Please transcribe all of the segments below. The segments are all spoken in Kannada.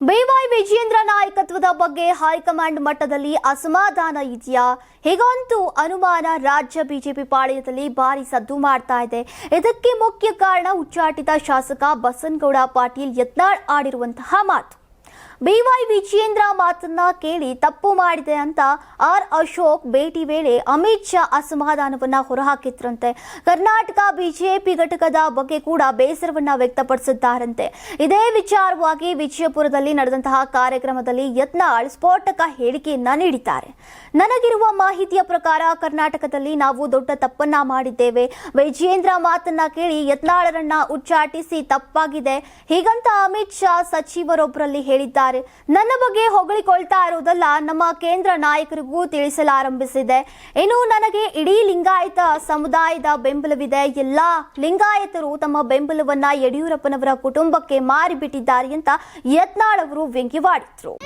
ಬಿವೈ ವಿಜೇಂದ್ರ ನಾಯಕತ್ವದ ಬಗ್ಗೆ ಹೈಕಮಾಂಡ್ ಮಟ್ಟದಲ್ಲಿ ಅಸಮಾಧಾನ ಇದೆಯಾ? ಹೀಗಂತೂ ಅನುಮಾನ, ರಾಜ್ಯ ಬಿಜೆಪಿ ಪಾಳಯದಲ್ಲಿ ಭಾರಿ ಸದ್ದು ಮಾಡ್ತಾ ಇದೆ. ಇದಕ್ಕೆ ಮುಖ್ಯ ಕಾರಣ ಉಚ್ಚಾಟಿತ ಶಾಸಕ ಬಸನಗೌಡ ಪಾಟೀಲ್ ಯತ್ನಾಳ್ ಆಡಿರುವಂತಹ ಮಾತು. ಬಿವೈ ವಿಜೇಂದ್ರ ಮಾತನ್ನ ಕೇಳಿ ತಪ್ಪು ಮಾಡಿದೆ ಅಂತ ಆರ್ ಅಶೋಕ್ ಭೇಟಿ ವೇಳೆ ಅಮಿತ್ ಶಾ ಅಸಮಾಧಾನವನ್ನ ಹೊರಹಾಕಿದ್ರಂತೆ. ಕರ್ನಾಟಕ ಬಿಜೆಪಿ ಘಟಕದ ಬಗ್ಗೆ ಕೂಡ ಬೇಸರವನ್ನ ವ್ಯಕ್ತಪಡಿಸಿದ್ದಾರಂತೆ. ಇದೇ ವಿಚಾರವಾಗಿ ವಿಜಯಪುರದಲ್ಲಿ ನಡೆದಂತಹ ಕಾರ್ಯಕ್ರಮದಲ್ಲಿ ಯತ್ನಾಳ್ ಸ್ಫೋಟಕ ಹೇಳಿಕೆಯನ್ನ ನೀಡಿದ್ದಾರೆ. ನನಗಿರುವ ಮಾಹಿತಿಯ ಪ್ರಕಾರ ಕರ್ನಾಟಕದಲ್ಲಿ ನಾವು ದೊಡ್ಡ ತಪ್ಪನ್ನ ಮಾಡಿದ್ದೇವೆ. ವಿಜೇಂದ್ರ ಮಾತನ್ನ ಕೇಳಿ ಯತ್ನಾಳರನ್ನ ಉಚ್ಚಾಟಿಸಿ ತಪ್ಪಾಗಿದೆ. ಹೀಗಂತ ಅಮಿತ್ ಶಾ ಸಚಿವರೊಬ್ಬರಲ್ಲಿ ಹೇಳಿದ್ದಾರೆ. ನನ್ನ ಬಗ್ಗೆ ಹೊಗಳಿಕೊಳ್ತಾ ಇರುವುದಲ್ಲ ನಮ್ಮ ಕೇಂದ್ರ ನಾಯಕರಿಗೂ ತಿಳಿಸಲಾರಂಭಿಸಿದೆ. ಇನ್ನು ನನಗೆ ಇಡೀ ಲಿಂಗಾಯತ ಸಮುದಾಯದ ಬೆಂಬಲವಿದೆ. ಎಲ್ಲಾ ಲಿಂಗಾಯತರು ತಮ್ಮ ಬೆಂಬಲವನ್ನ ಯಡಿಯೂರಪ್ಪನವರ ಕುಟುಂಬಕ್ಕೆ ಮಾರಿಬಿಟ್ಟಿದ್ದಾರೆ ಅಂತ ಯತ್ನಾಳ್ ಅವರು ವ್ಯಂಗ್ಯವಾಡಿದ್ರು.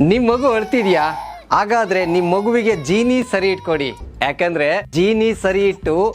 ನಿಮ್ ಮಗು ಅಳ್ತಿದ್ಯಾ? ಹಾಗಾದ್ರೆ ನಿಮ್ ಮಗುವಿಗೆ ಜೀನಿ ಸರಿ ಇಟ್ಕೊಡಿ. ಯಾಕಂದ್ರೆ ಜೀನಿ ಸರಿ ಇಟ್ಟು